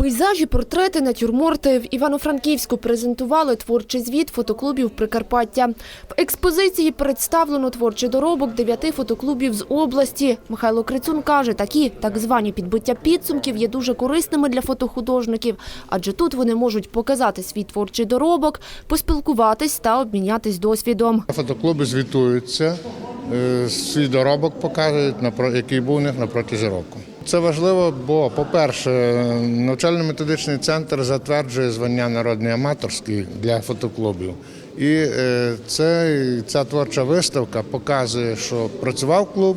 Пейзажі, портрети, натюрморти в Івано-Франківську презентували творчий звіт фотоклубів Прикарпаття. В експозиції представлено творчий доробок дев'яти фотоклубів з області. Михайло Крицун каже, такі так звані підбиття підсумків є дуже корисними для фотохудожників, адже тут вони можуть показати свій творчий доробок, поспілкуватись та обмінятись досвідом. Фотоклуби звітуються, е, свій доробок показують, який був у них на протязі року. Це важливо, бо, по-перше, навчально-методичний центр затверджує звання народний аматорський для фотоклубів. І е, це, ця творча виставка показує, що працював клуб,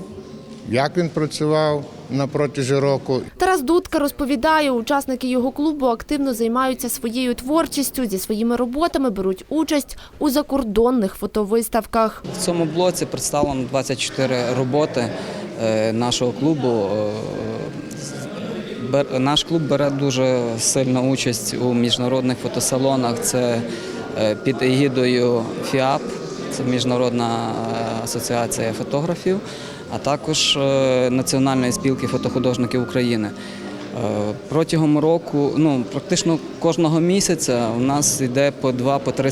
як він працював на протязі року, Тарас Дудка розповідає, учасники його клубу активно займаються своєю творчістю, зі своїми роботами беруть участь у закордонних фотовиставках. В цьому блоці представлено 24 роботи нашого клубу. Е, Наш клуб бере дуже сильну участь у міжнародних фотосалонах. Це е, під егідою ФІАП, це Міжнародна е, асоціація фотографів, а також е, Національної спілки фотохудожників України. Е, Протягом року, ну практично кожного місяця у нас йде по два, по три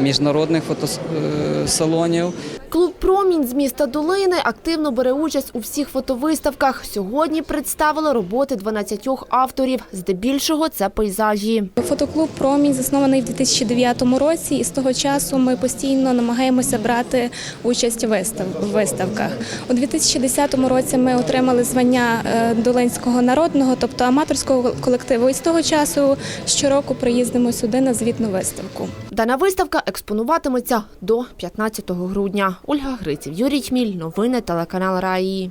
міжнародних фотосалонів. Клуб Промінь з міста Долини активно бере участь у всіх фотовиставках. Сьогодні представили роботи 12 авторів. Здебільшого це пейзажі. Фотоклуб Промінь заснований в 2009 році, і з того часу ми постійно намагаємося брати участь у вистав- виставках. У 2010 році ми отримали звання е, Долинського народного, тобто аматорського колективу. І з того часу щороку приїздимо сюди на звітну виставку. Дана виставка експонуватиметься до 15 грудня. Ольга Гриців, Юрій Чміль. Новини телеканал Раї.